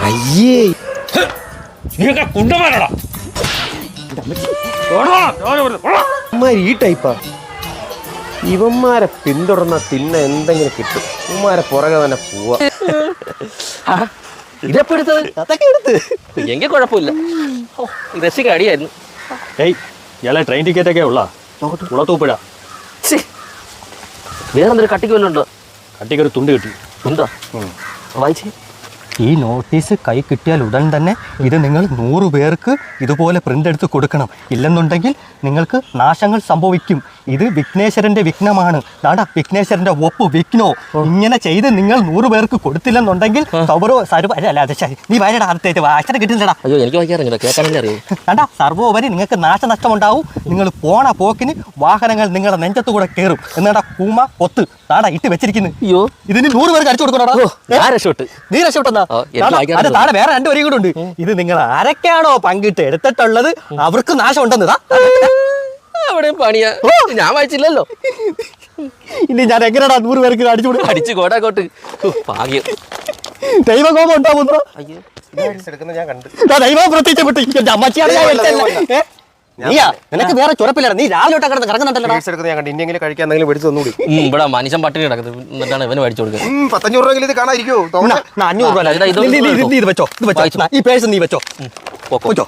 അയ്യേ നീയൊക്കെ കുണ്ടമാരടാ ഇവന്മാര് ഈ ടൈപ്പാ ഇവന്മാരെ പിന്തുടർന്ന തിന്ന എന്തെങ്കിലും കിട്ടും. ഇവന്മാരെ പുറകെ തന്നെ പോവാ. ഇതെപ്പോ എടുത്തത് അതൊക്കെ എടുത്ത്. എങ്കിൽ കുഴപ്പമില്ല. രസിക അടിയായിരുന്നു. ഏയ് ഇയാളെ ട്രെയിൻ ടിക്കറ്റ് ഒക്കെ ഉള്ള? വേറെന്തൊരു കട്ടിക്ക് വല്ലതും ഉണ്ടോ കട്ടിക്ക് ഒരു തുണ്ട് കിട്ടി. ഉണ്ടോ? വായിച്ചേ ഈ നോട്ടീസ് കൈ കിട്ടിയാൽ ഉടൻ തന്നെ ഇത് നിങ്ങൾ നൂറ് പേർക്ക് ഇതുപോലെ പ്രിന്റ് എടുത്ത് കൊടുക്കണം. ഇല്ലെന്നുണ്ടെങ്കിൽ നിങ്ങൾക്ക് നാശങ്ങൾ സംഭവിക്കും. ഇത് വിഘ്നേശ്വരന്റെ വിഘ്നമാണ്. നാടാ വിഘ്നേശ്വരന്റെ ഒപ്പ് വിഘ്നോ. ഇങ്ങനെ ചെയ്ത് നിങ്ങൾ നൂറ് പേർക്ക് കൊടുത്തില്ലെന്നുണ്ടെങ്കിൽ സർവോ സർവ അല്ല, അത് നീ വരടാ അടുത്തേക്ക് അച്ഛനെ കിട്ടില്ലടാ അയ്യോ എനിക്ക് വായിക്കാറില്ല കേൾക്കാനല്ലേ അറിയൂ. കണ്ടാ സർവോപരി നിങ്ങൾക്ക് നാശനഷ്ടം ഉണ്ടാവും നിങ്ങൾ പോണ പോക്കിന് വാഹനങ്ങൾ നിങ്ങളുടെ നെഞ്ചത്ത് കൂടെ കയറും എന്നാടാ കൂമ ഒത്ത് നാടാ ഇട്ട് വെച്ചിരിക്കുന്നു. അയ്യോ. ഇതിന് നൂറ് പേർക്ക് അടിച്ചു കൊടുക്കണോട്ട് നീ രക്ഷപ്പെട്ടെന്നാ? താഴെ വേറെ രണ്ടു വരിയും കൂടെ ഉണ്ട്. ഇത് നിങ്ങൾ ആരൊക്കെയാണോ പങ്കിട്ട് എടുത്തിട്ടുള്ളത്? അവർക്ക് നാശം ഉണ്ടെന്ന് ഇതാ. അവിടെയും പണിയാ ഞാൻ വായിച്ചില്ലല്ലോ. ഇനി ഞാൻ എങ്ങനെയാണ് നൂറ് പേർക്ക് അടിച്ചു അടിച്ചു കോടാക്കോട്ട് കോട്ട് ഭാഗ്യം. ദൈവകോപം ഉണ്ടാവുന്നോ അയ്യോ. എടുക്കുന്ന ഞാൻ ദൈവം പ്രത്യക്ഷപ്പെട്ടു അമ്മച്ചിയാണ് നിനക്ക് വേറെ ചുരപ്പില്ലടാ. നീ രാവിലെ കിടന്ന് കഴിക്കാൻ എന്തെങ്കിലും മേടിച്ച് തന്നൂടി. ഇവിടെ മനുഷ്യൻ പട്ടിണി കിടക്കുന്നത്. എന്നിട്ടാണ് ഇവന് മേടിച്ചു കൊടുക്കുന്നത്. ഉം, പത്തഞ്ഞൂറ് രൂപയെങ്കിലും ഇത് കാണാതിരിക്കോ അഞ്ഞൂറ് രൂപ ഇത് ഇത് വെച്ചോ. ഇത് വെച്ചോ. ഈ പേഴ്സ് നീ വെച്ചോ. വെച്ചോ.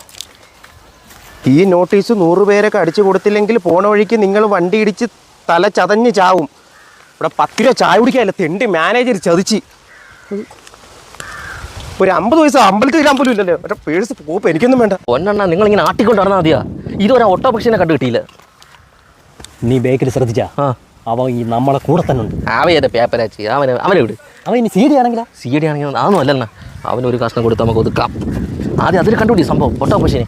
ഈ നോട്ടീസ് നൂറ് പേരൊക്കെ അടിച്ചു കൊടുത്തില്ലെങ്കിൽ പോണ വഴിക്ക് നിങ്ങൾ വണ്ടി ഇടിച്ച് തല ചതഞ്ഞ് ചാവും. ഇവിടെ പത്ത് രൂപ ചായ കുടിക്കാല്ല തെണ്ടി മാനേജർ ചതിച്ച്. ഒരു അമ്പത് പൈസ അമ്പലത്തിൽ ഇടാൻ പോലും ഇല്ലല്ലോ. ഒറ്റ പേഴ്സ് പോപ്പ് എനിക്കൊന്നും വേണ്ട. ഒന്നെണ്ണ നിങ്ങൾ ഇങ്ങനെ ആട്ടിക്കൊണ്ട് നടന്നാൽ മതിയാ? ഇതുവരെ ഓട്ടോ പക്ഷിനെ കണ്ടു കിട്ടിയില്ല. നീ ബേക്കിൽ ശ്രദ്ധിച്ചാ? ആ. അവൻ ഈ നമ്മളെ കൂടെ തന്നെ ഉണ്ട്. അവയുടെ പേപ്പരാച്ചി? അവനെ അവനെ വിട്. അവൻ ഇനി സി ഡി ആണെങ്കിലാ? സി ഡി ആണെങ്കിൽ അതൊന്നും അല്ലെന്നാ അവനൊരു കഷ്ണം കൊടുത്ത് നമുക്ക് ഒതുക്കാം. ആദ്യം അതിൽ കണ്ടുപിടി സംഭവം. പൊട്ടാ പക്ഷേ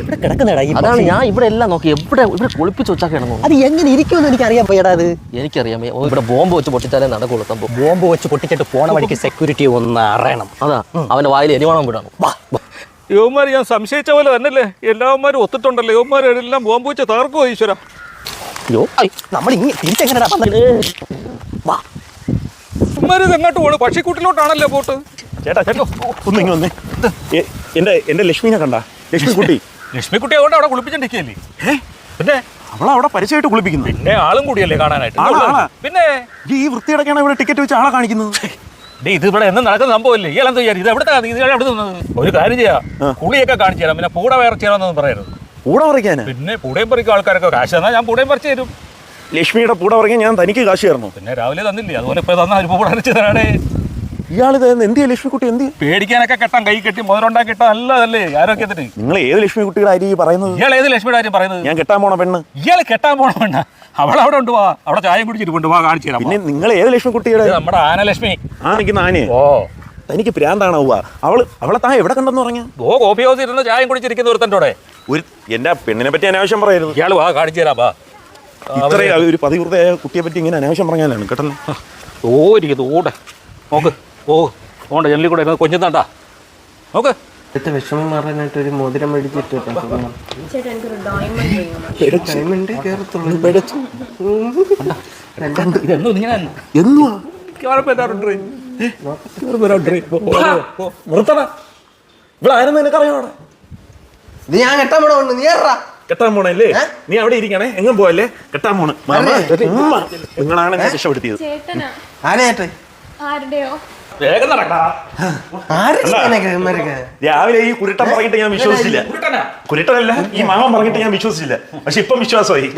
എവിടെ കിടക്കുന്നടാ ഈ അതാണ് ഞാൻ ഇവിടെ എല്ലാം നോക്കി. എവിടെ ഇവിടെ കുളിപ്പിച്ച് വെച്ചാൽ കിടന്നു അത് എങ്ങനെ ഇരിക്കുമെന്ന് എനിക്ക് അറിയാൻ പോയടാ അത്. എനിക്കറിയാം. ഇവിടെ ബോംബ് വെച്ച് പൊട്ടിച്ചാലേ നടക്കുള്ളൂ സംഭവം. ബോംബ് വെച്ച് പൊട്ടിച്ചിട്ട് പോണ വഴിക്ക് സെക്യൂരിറ്റി ഒന്ന് അറിയണം. അതാ അവന്റെ വായിൽ എരിവണം വിടണം വാ, വാ. ഞാൻ സംശയിച്ച പോലെ തന്നെയല്ലേ എല്ലാവന്മാരും ഒത്തിട്ടുണ്ടല്ലോ. യോമാരെല്ലാം ബോംബ് വെച്ച് തകർക്കുമോ ഈശ്വര. അയ്യോ നമ്മൾ ഇങ്ങനെ തിരിച്ചെങ്ങനെടാ വന്നത്? വാ. എങ്ങോട്ട് പോണു? പക്ഷിക്കൂട്ടിലോട്ടാണല്ലോ പോട്ട് ചേട്ടാ ചേട്ടോ ഒന്ന് ഇങ്ങ് വന്നേ. എ- എന്റെ എന്റെ ലക്ഷ്മിനെ കണ്ട? ലക്ഷ്മി കുട്ടി ലക്ഷ്മിക്കുട്ടിയെ കൊണ്ട് അവിടെ കുളിപ്പിച്ചിട്ടിരിക്കല്ലേ പിന്നെ? അവളെ അവിടെ പരിചയമായിട്ട് കുളിപ്പിക്കുന്നു. പിന്നെ ആളും കൂടിയല്ലേ കാണാനായിട്ട്. പിന്നെ? ഈ വൃത്തിയടക്കാണ് ഇവിടെ ടിക്കറ്റ് വെച്ച് ആളെ കാണിക്കുന്നത്. ഇത് ഇവിടെ എന്നും നടക്കുന്ന സംഭവമല്ലേ? ഇയാൾ എന്താ ഇത് എവിടെ ഇത് എവിടെ നിന്നത്? ഒരു കാര്യം ചെയ്യാം. കുളിയൊക്കെ കാണിച്ചു തരാം. പിന്നെ പൂട വേർച്ചയാണെന്നൊന്നും പറയരുത്. പൂട പറിക്കാൻ പിന്നെ പൂടയും പറിക്കും ആൾക്കാരൊക്കെ. കാശ് തന്നാൽ ഞാൻ പൂടയും പറിച്ചു തരും. ലക്ഷ്മിയുടെ പൂട പറിക്കാൻ ഞാൻ തനിക്ക് കാശ് തരണം? പിന്നെ രാവിലെ തന്നില്ലേ? അതുപോലെ ഇപ്പൊ തന്നാൽ ഒരു പൂട അരച്ചു തരാടേ ഇയാളിത് എന്തിയാ ലക്ഷ്മിക്കുട്ടി എന്ത്? പേടിക്കാനൊക്കെ കെട്ടാൻ കൈ കെട്ടി മുതലുണ്ടാക്കി കെട്ടാൻ നല്ലതല്ലേ? ആരോഗ്യത്തിന് നിങ്ങൾ ഏത് ലക്ഷ്മിക്കുട്ടിയുടെ അരി പറയുന്നത്? ഇയാൾ ഏത് ലക്ഷ്മിയുടെ കാര്യം പറയുന്നത്? ഞാൻ കെട്ടാൻ പോണ പെണ്ണ്. ഇയാൾ കെട്ടാൻ പോണ പെണ്ണ. അവൾ അവിടെ ഉണ്ട് വാ. അവിടെ ചായം കുടിച്ചിട്ട് വാ കാണിച്ചു തരാം പിന്നെ നിങ്ങൾ ഏത് ലക്ഷ്മിക്കുട്ടിയുടെ നമ്മുടെ ആനലക്ഷ്മി. ആ നിൽക്കുന്ന ആനയെ. ഓ. തനിക്ക് പ്രാന്താണാവുക. അവൾ അവളെ താ എവിടെ കണ്ടെന്ന് പറഞ്ഞു? ഓ കോഫി ഹൗസ് ഇരുന്ന് ചായം കുടിച്ചിരിക്കുന്ന ഒരുത്തന്റെ ഒരു എന്റെ പെണ്ണിനെ പറ്റി അനാവശ്യം പറയരുത്. ഇയാൾ വാ കാണിച്ചു തരാം വാ. ഇത്രയും ഒരു പതിവൃതയായ കുട്ടിയെ പറ്റി ഇങ്ങനെ അനാവശ്യം പറഞ്ഞാലാണ് കേട്ടല്ലോ. ഓ ഇരിക്കുന്നു ഓടെ നോക്ക്. ഓ ഓണ്ട ജനലിൽ കൂടെ ഇരുന്ന് കൊഞ്ചുന്നാണ്ടാ നോക്ക്. ഇത്ര വിഷമം മാറാനായിട്ട് ഒരു മോതിരം മേടിച്ചിട്ട് ഡയമണ്ട് ഇത് ഞാൻ കെട്ടാൻ പോണ നീ ഏറാ കെട്ടാൻ പോണല്ലേ നീ അവിടെ ഇരിക്കണേ. എങ്ങും പോവല്ലേ? കെട്ടാൻ പോണ്. മാമ, ഉമ്മ. നിങ്ങളാണ് എന്നെ രക്ഷപ്പെടുത്തിയത്. ആനേട്ടെ ആരുടെയോ? വേഗം രാവിലെ ഈ കുരുട്ടൻ പറഞ്ഞിട്ട് ഞാൻ വിശ്വസിച്ചില്ല. കുരുട്ടനല്ല ഈ മാമൻ പറഞ്ഞിട്ട് ഞാൻ വിശ്വസിച്ചില്ല. പക്ഷെ ഇപ്പം വിശ്വാസമായി?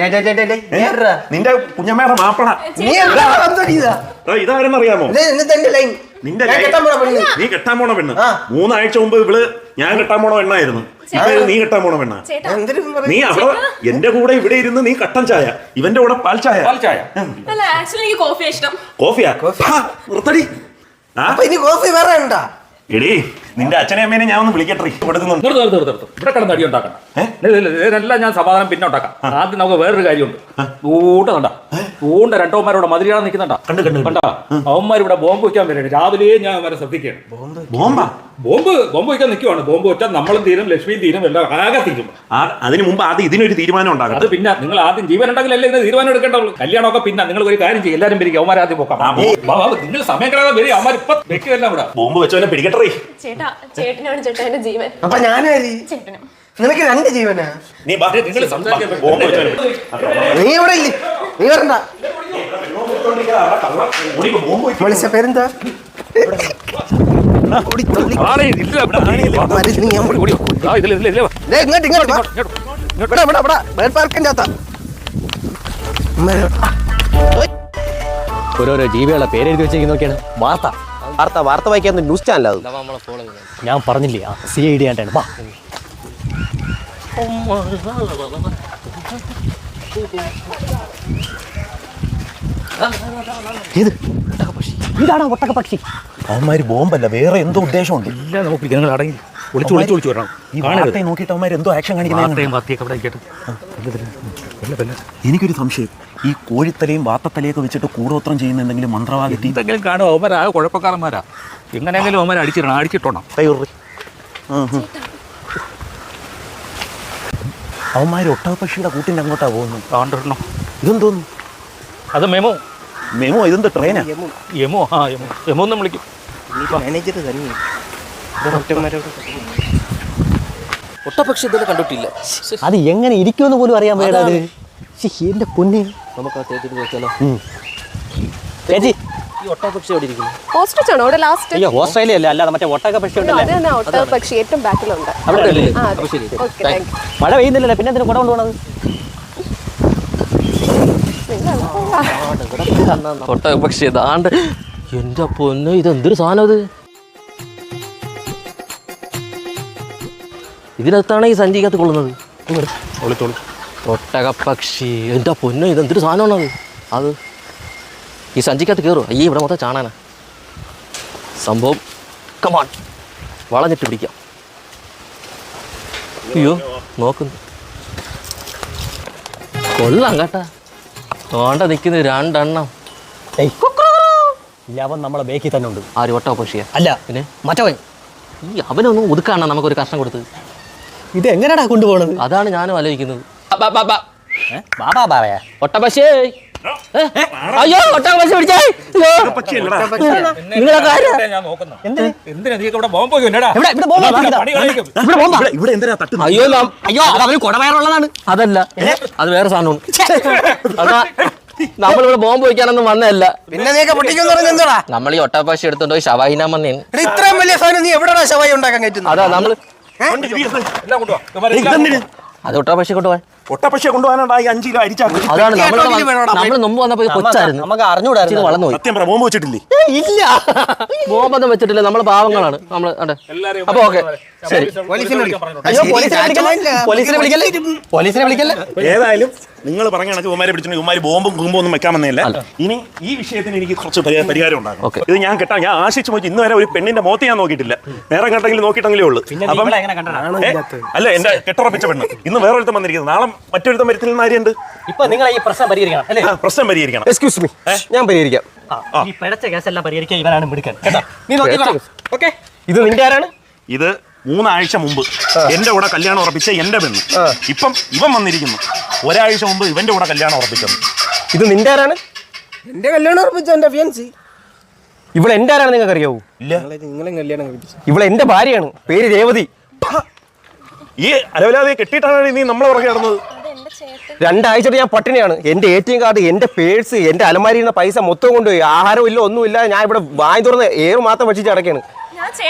നിന്റെ കുഞ്ഞമ്മയുടെ മാപ്പണ ഇതാരെന്നറിയാമോ നിന്റെ കെട്ടാൻ പോണ പെണ്ണ്. നീ കെട്ടാൻ പോണ പെണ്ണ്. മൂന്നാഴ്ച മുമ്പ് ഇവൾ ഞാൻ കെട്ടാൻ പോണ പെണ്ണായിരുന്നു. നീ കെട്ടാൻ പോണ പെണ്ണ. നീ അവിടെ എന്റെ കൂടെ ഇവിടെ ഇരുന്ന് നീ കട്ടൻ ചായ ഇവന്റെ കൂടെ പാൽ ചായ. പാൽ അല്ല ആക്ച്വലി എനിക്ക് കോഫി ഇഷ്ടം. കോഫിയാ? നിർത്തടി. അപ്പൊ ഇനി കോഫി വേറെ ഉണ്ടാ? എടീ നിന്റെ അച്ഛനെ അമ്മേനെ ഞാൻ ഒന്ന് വിളിക്കട്ടെ കൊടുക്കുന്നുണ്ട് നിർത്ത് നിർത്ത് നിർത്ത് നിർത്ത്. ഇവിടെ കിടന്ന് അടി ഉണ്ടാക്കണം. ഇല്ല, ഇല്ല, ഇല്ല, ഇതിനെല്ലാം ഞാൻ സമാധാനം പിന്നെ ഉണ്ടാക്കാം. ആദ്യം നമുക്ക് വേറൊരു കാര്യമുണ്ട്. ഊണ്ട കണ്ട. ഊണ്ട രണ്ടോമാരോടെ മതിരിയാണ് നിൽക്കുന്നുണ്ടാ. കണ്ടു, കണ്ടു, അവന്മാര് അവന്മാർ ഇവിടെ ബോംബ് വയ്ക്കാൻ വരുന്നുണ്ട് രാവിലെ ഞാൻ അവരെ ശ്രദ്ധിക്കുകയാണ്. Bomb bomb? ബോംബ് വയ്ക്കാൻ നിൽക്കുവാണ്. ബോംബ് വെച്ചാൽ നമ്മളും തീരും ലക്ഷ്മിയും തീരും എല്ലാം ആകെ തീരും. അതിന് മുമ്പ് ആദ്യം ഇതിനൊരു തീരുമാനം ഉണ്ടാകും അത് പിന്നെ നിങ്ങൾ ആദ്യം ജീവൻ ഉണ്ടെങ്കിലല്ലേ ഇതിന് തീരുമാനം എടുക്കേണ്ടുള്ളൂ കല്യാണമൊക്കെ പിന്നെ നിങ്ങൾ ഒരു കാര്യം ചെയ്യും. എല്ലാവരും പിരിക്കും അവന്മാരാദ്യം പോക്കാം. നിങ്ങൾ സമയം കളയാതെ വരും അവന്മാർ ഇപ്പൊ വെക്കുകയല്ല ഇവിടെ. ബോംബ് വെച്ചവനെ പിടിക്കട്ടെ ചേട്ടാ ചേട്ടനാണ് ചേട്ടന്റെ ജീവൻ. അപ്പൊ ഞാനായി ചേട്ടനും. നിനക്ക് രണ്ട് ജീവനാ? നീ ബാ നിങ്ങൾ സംസാരിക്കാൻ ബോംബ് വെച്ചവനെ നീ ഇവിടെ ഇല്ലേ? നീ വരണ്ട. വിളിച്ച പേരെന്താ? ആളെ ഇല്ല ഇവിടെ മരുന്ന് ഞാൻ ഓടി, ഓടി. ആ, ഇതിൽ, ഇതിൽ, ഇതിൽ വാ. ദേ, ഇങ്ങോട്ട് ഇങ്ങോട്ട് വാ. ഇങ്ങോട്ട്. ഇവിടെ ഇവിടെ ഇവിടെ. ബേഡ് പാർക്കിന്റെ അകത്താ ഓരോരോ ജീവികളെ പേരെഴുതി വെച്ചിരിക്കുന്നൊക്കെയാണ് വാർത്ത. വാർത്ത വാർത്ത വായിക്കാൻ ന്യൂസ് ചാനൽ അത്. ഞാൻ പറഞ്ഞില്ലേ ആ സി ഐ ഡി ആയിട്ടാണ്. വാ. ഇത് ഇതാണോ ഒട്ടകപ്പക്ഷി അവന്മാര് ബോംബല്ല വേറെ എന്തോ ഉദ്ദേശമുണ്ട്. ഇല്ല നമുക്ക് ജനങ്ങൾ അടങ്ങി. ഒളിച്ചു ഒളിച്ചു ഒളിച്ചു വരണം. ഈ കാണരുത്. നോക്കിയിട്ട് അവന്മാർ എന്തോ ആക്ഷൻ കാണിക്കുന്നത് എനിക്കൊരു സംശയം. ഈ കോഴിത്തലയും വാത്തത്തലയൊക്കെ വെച്ചിട്ട് കൂടോത്രം ചെയ്യുന്ന എന്തെങ്കിലും മന്ത്രവാദി എന്തെങ്കിലും കാണും. അവന്മാർ ആ കുഴപ്പക്കാരന്മാരാ. എങ്ങനെയെങ്കിലും അവന്മാർ അടിച്ചിടണം. അടിച്ചിട്ടോണം. അവന്മാർ ഒട്ടകപ്പക്ഷിയുടെ കൂട്ടിന്റെ അങ്ങോട്ടാ പോകുന്നു കാണ്ടിടണം ഇതെന്തോന്നു? അത് മെമോ. മെമോ ഇതെന്ത് ട്രെയിനാ യമോ ആ യമോ യമോ എന്നും വിളിക്കും. മാനേജർ തന്നെ ഒട്ടപക്ഷി ഇതുവരെ കണ്ടിട്ടില്ല അത് എങ്ങനെ ഇരിക്കുമെന്ന് പോലും അറിയാൻ വേണ്ടത് എന്റെ പൊന്നെ. നമുക്ക് ആ തേച്ചിട്ട് നോക്കിയാലോ ചേച്ചി. ഈ ഒട്ടപക്ഷി എവിടെ ഇരിക്കുന്നു? ഓസ്ട്രിച്ച് ആണോ അവിടെ ലാസ്റ്റ് അയ്യോ ഓസ്ട്രേലിയ അല്ല അല്ലാതെ മറ്റേ ഉണ്ടല്ലേ? ഒട്ടക പക്ഷി ഏറ്റവും ബാക്കിലുണ്ട്. അവിടെ അല്ലേ ആ അപ്പൊ ശരി. ഓക്കെ താങ്ക് മഴ പെയ്യുന്നില്ലല്ലോ പിന്നെ എന്തിനു കുട കൊണ്ടുപോകണത് ഒട്ടകപക്ഷി ഇതാണ്ട് എന്റെ പൊന്ന് ഇത് എന്തൊരു സാധനം ഇത് ഇതിനകത്താണ് ഈ സഞ്ചിക്കകത്ത് കൊള്ളുന്നത്. ഒളിച്ചോളി ഒട്ടകപ്പക്ഷി. എന്റെ പൊന്നോ ഇതെന്തൊരു സാധനമാണത് അത്? ഈ സഞ്ചിക്കകത്ത് കയറും അയ്യേ ഇവിടെ മൊത്തം ചാണാനാ സംഭവം. കമാൺ വളഞ്ഞിട്ട് പിടിക്കാം. അയ്യോ നോക്കുന്നു. കൊള്ളാം കേട്ടാ. തോണ്ട നിൽക്കുന്ന രണ്ടെണ്ണം. ഇല്ല അവൻ നമ്മളെ ബേക്കിൽ തന്നെ ഉണ്ട്. ആര്? ഒട്ടകപ്പക്ഷിയാ? അല്ല പിന്നെ? മറ്റവൻ. ഈ അവനൊന്നും ഒതുക്കാണ് നമുക്കൊരു കഷ്ണം കൊടുത്തത് ഇത് എങ്ങനെയാടാ കൊണ്ടുപോകണത് അതാണ് ഞാനും ആലോചിക്കുന്നത്. ബാബാ അയ്യോ പിടിച്ചേ. അയ്യോ. അയ്യോ അത് കുടവയറുള്ളതാണ്. അതല്ല. അത് വേറെ സാധനമാണ്. അതാ നമ്മളിവിടെ ബോംബ് വയ്ക്കാനൊന്നും വന്നതല്ല. പിന്നെ നീക്കെ പൊട്ടിക്കുന്നു നമ്മൾ ഈ ഒട്ടപ്പാശി എടുത്തോണ്ട് പോയി ഷവാഹിനാൻ വന്നേന് ഇത്രയും വലിയ സാധനം നീ എവിടെയാണ് ശവായി ഉണ്ടാക്കാൻ കയറ്റുന്നത്? അതാ നമ്മൾ അത് ഒട്ടപ്പാശി കൊണ്ടുപോയി ഒട്ടപ്പക്ഷിയെ അഞ്ച് കിലോ അരിച്ചാക്കി അതാണ് നമ്മൾ നമ്മൾ മുമ്പ് വന്നപ്പോ ഇത് കൊച്ചായിരുന്നു. നമുക്ക് വളർന്നു പോയി. സത്യം പറ ബോംബ് വെച്ചിട്ടില്ലേ? ഇല്ല. ബോംബൊന്നും വെച്ചിട്ടില്ല. നമ്മൾ പാവങ്ങളാണ്. അതെ. എല്ലാവരെയും അപ്പൊ ഓക്കെ. ശരി. പോലീസിനെ വിളിക്കല്ലേ? പോലീസിനെ വിളിക്കല്ലേ? ഏതായാലും നിങ്ങൾ പറഞ്ഞ കണക്ക് ഉമാരെ പിടിച്ചിട്ട് ഉമാര് ബോംബും കുമ്പും ഒന്നും വെക്കാൻ വന്നില്ല ഇനി ഈ വിഷയത്തിന് എനിക്ക് കുറച്ച് പരിഹാരം ഉണ്ടാകും ഇത് ഞാൻ കേട്ടാ ഞാൻ ആശിച്ചു പോയി ഇന്ന് വരെ ഒരു പെണ്ണിന്റെ മോത്തി ഞാൻ നോക്കിയിട്ടില്ല. വേറെ കണ്ടെങ്കിലും നോക്കിയിട്ടെങ്കിലേ ഉള്ളൂ. അപ്പം അല്ല എന്റെ കെട്ടുറപ്പിച്ച പെണ്ണ്. ഇന്ന് വേറൊരുത്തം വന്നിരിക്കുന്നത് നാളെ മറ്റൊരുത്തം വരുത്തിൽ നിന്ന് ആരുണ്ട് ഇപ്പൊ നിങ്ങൾ ഈ പ്രശ്നം പരിഹരിക്കണം അല്ലേ? പ്രശ്നം പരിഹരിക്കണം. എക്സ്ക്യൂസ് മീ ഞാൻ പരിഹരിക്കാം. ഈ ഈ പിഴച്ച കേസെല്ലാം പരിഹരിക്കാൻ ഇവനാണ് മിടുക്കൻ. കേട്ടോ? നീ നോക്കി ഓക്കെ? ഇത് നിന്റെ ആരാണ്? ഇത് മൂന്നാഴ്ച മുമ്പ് എന്റെ കൂടെ കല്യാണം ഉറപ്പിച്ച എന്റെ പെണ്ണ്. ഇപ്പം ഇവൻ വന്നിരിക്കുന്നു. ഒരാഴ്ച മുമ്പ് ഇവന്റെ കൂടെ കല്യാണം ഉറപ്പിച്ചത്. ഇത് നിന്റെ ആരാണ്? എന്റെ കല്യാണം ഉറപ്പിച്ച എന്റെ ഫിയൻസി ഇവിടെ എന്റെ ആരാണ് നിങ്ങൾക്ക് അറിയാവൂ? ഇല്ല. നിങ്ങളെ കല്യാണം ഇവിടെ എന്റെ ഭാര്യയാണ്. പേര് രേവതി. ഈ അലവലാതെ കെട്ടിയിട്ടാണ് നീ നമ്മളെ പുറകെ നടന്നത്. രണ്ടാഴ്ച ഞാൻ പട്ടിണിയാണ്. എന്റെ എ ടി എം കാർഡ് എന്റെ പേഴ്സ് എന്റെ അലമാരിയുടെ പൈസ മൊത്തം കൊണ്ടുപോയി. ആഹാരം ഇല്ല ഒന്നുമില്ല. ഞാൻ ഇവിടെ വാങ്ങി തുറന്ന് ഏറ് മാത്രം വെച്ചിട്ട് അടക്കാണ്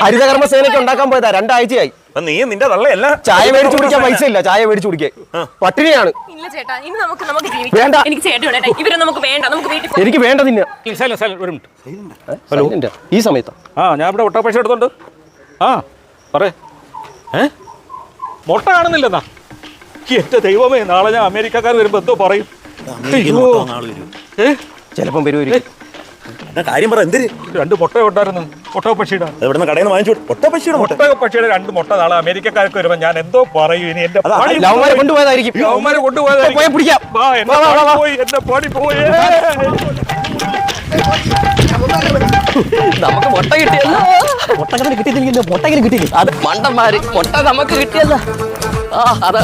ഹരിതകർമ്മ സേനയ്ക്ക് ഉണ്ടാക്കാൻ പോയതാ രണ്ടാഴ്ചയായി. നീ നിന്റെ തള്ളയല്ല. ചായ മേടിച്ചു കുടിക്കാൻ പൈസ ഇല്ല ചായ മേടിച്ചു കുടിക്കേ പട്ടിണിയാണ്. ഇല്ല ചേട്ടാ ഇനി നമുക്ക് നമുക്ക് വേണ്ട. എനിക്ക് ചേട്ടൻ വേണ്ട ഇവരെ നമുക്ക് വേണ്ട. നമുക്ക് വീട്ടിൽ. എനിക്ക് വേണ്ട നിന്നെ. ഒരു മിനിറ്റ് ഹലോ? ഈ സമയത്ത്. ആ ഞാൻ ഇവിടെ ഒട്ടപക്ഷ എടുത്തോണ്ട്. ആ പറേ ഏ? മുട്ട കാണുന്നില്ലെന്നാ? എന്റെ ദൈവമേ നാളെ ഞാൻ അമേരിക്കക്കാർ വരുമ്പോ എന്തോ പറയും. ചിലപ്പം വരുമായിരിക്കും കാര്യം പറ എന്തിന്? രണ്ട് മുട്ട കൊണ്ടായിരുന്നു. മുട്ട പക്ഷിയുടെ ഇവിടുന്ന് കടയിൽ നിന്ന് വാങ്ങിച്ചു. മുട്ട പക്ഷിയുടെ മുട്ട. പക്ഷിയുടെ രണ്ട് മുട്ട നാളെ അമേരിക്കക്കാർക്ക് വരുമ്പോ ഞാൻ എന്തോ പറയും. ഇനി എന്റെ ലവന്മാരെ കൊണ്ടുപോയതായിരിക്കും. ലവന്മാരെ കൊണ്ടുപോയതായിരിക്കും. പോയി പിടിക്കാം. പോയി എന്റെ പണി പോയേ. നമുക്ക് മുട്ട കിട്ടിയല്ലോ. മുട്ടങ്ങനെ കിട്ടിയില്ലെങ്കിൽ മുട്ടങ്ങനെ കിട്ടിയില്ല അത് മണ്ടന്മാര് മുട്ട നമുക്ക് കിട്ടിയല്ലോ. ആ അത്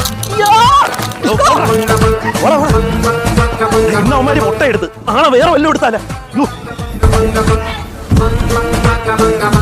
മുട്ട എടുത്ത്. നാളെ വേറെ വല്ലതും എടുത്താലേ? manga manga manga manga